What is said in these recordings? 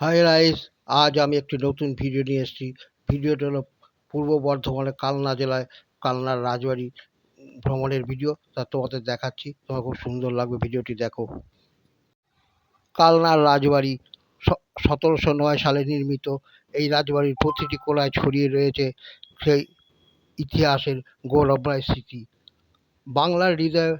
High rice আজ আমি একটি নতুন ভিডিও নিয়ে এসেছি। ভিডিওটা হলো পূর্ব বর্ধমানের কালনা জেলায়, কালনার রাজবাড়ি ভ্রমণের ভিডিও তা তোমাদের দেখাচ্ছি, তোমার খুব সুন্দর লাগবে ভিডিওটি দেখো। কালনার রাজবাড়ি সতেরোশো নয় সালে নির্মিত। এই রাজবাড়ির প্রতিটি কোণায় ছড়িয়ে রয়েছে সেই ইতিহাসের গৌরবময় স্মৃতি। বাংলার হৃদয়ে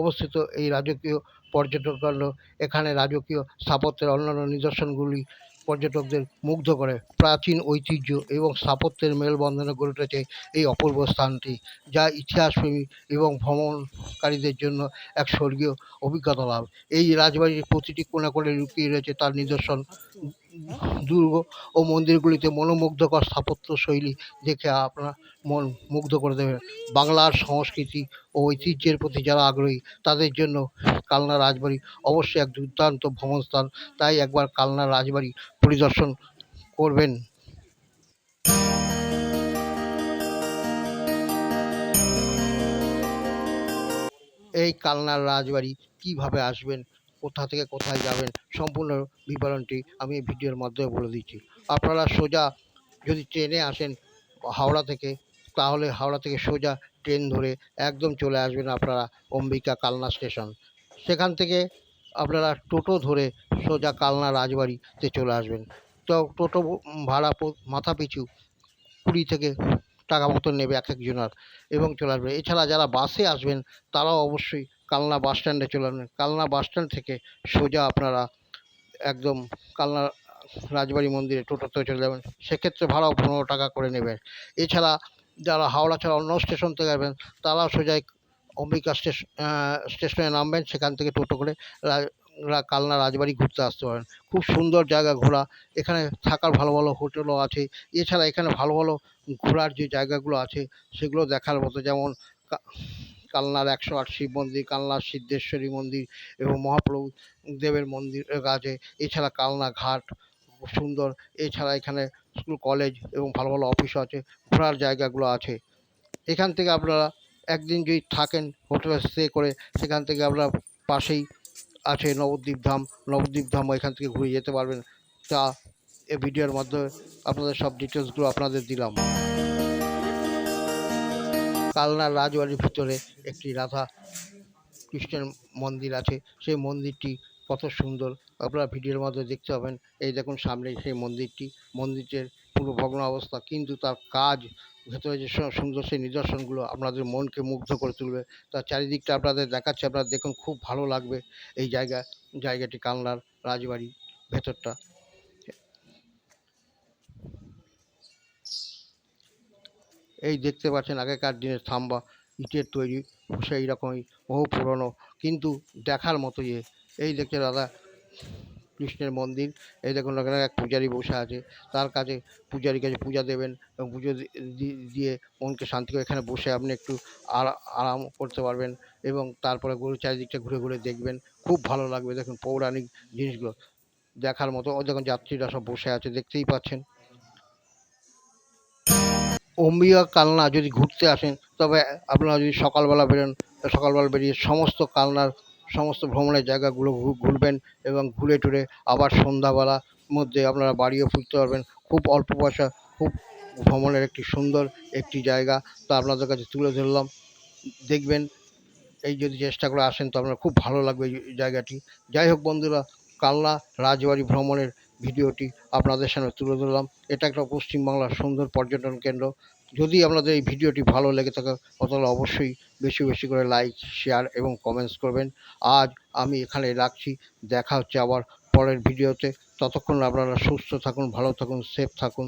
অবস্থিত এই রাজকীয় পর্যটন কেন্দ্র এখানে রাজকীয় স্থাপত্যের অন্যান্য নিদর্শনগুলি পর্যটকদের মুগ্ধ করে। প্রাচীন ঐতিহ্য এবং স্থাপত্যের মেলবন্ধনে গড়ে উঠেছে এই অপূর্ব স্থানটি, যা ইতিহাসপ্রেমী এবং ভ্রমণকারীদের জন্য এক স্বর্গীয় অভিজ্ঞতা লাভ। এই রাজবাড়ির প্রতিটি কোণে কোণে লুকিয়ে রয়েছে তার নিদর্শন দুর্গ ও মন্দিরগুলিতে মনোমুগ্ধকর স্থাপত্য শৈলী দেখে আপনার মন মুগ্ধ করে দেবে। বাংলার সংস্কৃতি ও ঐতিহ্যের প্রতি যারা আগ্রহী, তাদের জন্য কালনা রাজবাড়ি অবশ্যই এক দুর্দান্ত ভ্রমণ স্থান তাই একবার কালনা রাজবাড়ি পরিদর্শন করবেন। এই কালনার রাজবাড়ি কীভাবে আসবেন কোথা থেকে কোথায় যাবেন সম্পূর্ণ বিবরণটি আমি এই ভিডিওর মাধ্যমে বলে দিচ্ছি। আপনারা সোজা যদি ট্রেনে আসেন হাওড়া থেকে, তাহলে হাওড়া থেকে সোজা ট্রেন ধরে একদম চলে আসবেন আপনারা অম্বিকা কালনা স্টেশন। সেখান থেকে আপনারা টোটো ধরে সোজা কালনা রাজবাড়িতে চলে আসবেন। তো টোটো ভাড়া মাথা পিছু কুড়ি থেকে টাকা মতো নেবে এক একজনার এবং চলে আসবে। এছাড়া যারা বাসে আসবেন, তারাও অবশ্যই কালনা বাস স্ট্যান্ডে চলে আসবেন। কালনা বাস স্ট্যান্ড থেকে সোজা আপনারা একদম কালনা রাজবাড়ি মন্দিরে টোটোতে চলে যাবেন। সেক্ষেত্রে ভাড়াও পনেরো টাকা করে নেবেন। এছাড়া যারা হাওড়া ছাড়া অন্য স্টেশন থেকে আসবেন, তারাও সোজাই অম্বিকা স্টেশন স্টেশনে নামবেন। সেখান থেকে টোটো করে কালনা রাজবাড়ি ঘুরতে আসতে পারেন। খুব সুন্দর জায়গা ঘোরা। এখানে থাকার ভালো ভালো হোটেলও আছে। এছাড়া এখানে ভালো ভালো ঘোরার যে জায়গাগুলো আছে, সেগুলো দেখার মতো যেমন কালনার একশো আট শিব মন্দির, কালনার সিদ্ধেশ্বরী মন্দির এবং মহাপ্রভু দেবের মন্দির আছে এছাড়া কালনা ঘাট খুব সুন্দর। এছাড়া এখানে স্কুল, কলেজ এবং ভালো ভালো অফিসও আছে, ঘোরার জায়গাগুলো আছে। এখান থেকে আপনারা একদিন যদি থাকেন, হোটেলে স্টে করে সেখান থেকে আপনারা পাশেই আছে নবদ্বীপ ধাম। নবদ্বীপ ধাম এখান থেকে ঘুরে যেতে পারবেন। তা এ ভিডিওর মাধ্যমে আপনাদের সব ডিটেলসগুলো আপনাদের দিলাম। কালনার রাজবাড়ির ভিতরে একটি রাধা কৃষ্ণের মন্দির আছে। সেই মন্দিরটি কত সুন্দর। আপনারা ভিডিওর মাধ্যমে দেখতে পাবেন। এই দেখুন সামনে সেই মন্দিরটি। মন্দিরের পুরো ভগ্ন অবস্থা, কিন্তু তার কাজ, ভেতরে যে সুন্দর সেই নিদর্শনগুলো আপনাদের মনকে মুগ্ধ করে তুলবে। তার চারিদিকটা আপনাদের দেখাচ্ছে। আপনারা দেখুন, খুব ভালো লাগবে এই জায়গা জায়গাটি কালনার রাজবাড়ি ভেতরটা। এই দেখতে পাচ্ছেন আগেকার দিনের থাম্বা, ইটের তৈরি, সেই রকমই বহু পুরনো, কিন্তু দেখার মতো ইয়ে। এই দেখছে দাদা কৃষ্ণের মন্দির, এই দেখুন এখানে এক পূজারি বসে আছে, তার কাছে পূজারীর কাছে পূজা দেবেন এবং পুজো দিয়ে মনকে শান্তি করে এখানে বসে আপনি একটু আরাম করতে পারবেন এবং তারপরে গরু চারিদিকটা ঘুরে ঘুরে দেখবেন, খুব ভালো লাগবে। দেখুন পৌরাণিক জিনিসগুলো দেখার মতো। ও দেখুন যাত্রীরা সব বসে আছে, দেখতেই পাচ্ছেন। অম্বিকা কালনা যদি ঘুরতে আসেন, তবে আপনারা যদি সকালবেলা বেরোন সকালবেলা বেরিয়ে সমস্ত কালনার সমস্ত ভ্রমণের জায়গাগুলো ঘুরবেন এবং ঘুরে টুরে আবার সন্ধ্যাবেলার মধ্যে আপনারা বাড়িও ফিরতে পারবেন। খুব অল্প পয়সা, খুব ভ্রমণের একটি সুন্দর একটি জায়গা। তা আপনাদের কাছে তুলে ধরলাম। দেখবেন, এই যদি চেষ্টা করে আসেন, তো আপনার খুব ভালো লাগবে এই জায়গাটি। যাই হোক বন্ধুরা, কালনা রাজবাড়ি ভ্রমণের ভিডিওটি আপনাদের সামনে তুলে ধরলাম। এটা একটা পশ্চিমবাংলার সুন্দর পর্যটন কেন্দ্র। যদি আপনাদের এই ভিডিওটি ভালো লেগে থাকে, তাহলে অবশ্যই বেশি বেশি করে লাইক, শেয়ার এবং কমেন্টস করবেন। আজ আমি এখানে রাখছি। দেখা হচ্ছে আবার পরের ভিডিওতে। ততক্ষণ আপনারা সুস্থ থাকুন, ভালো থাকুন সেফ থাকুন।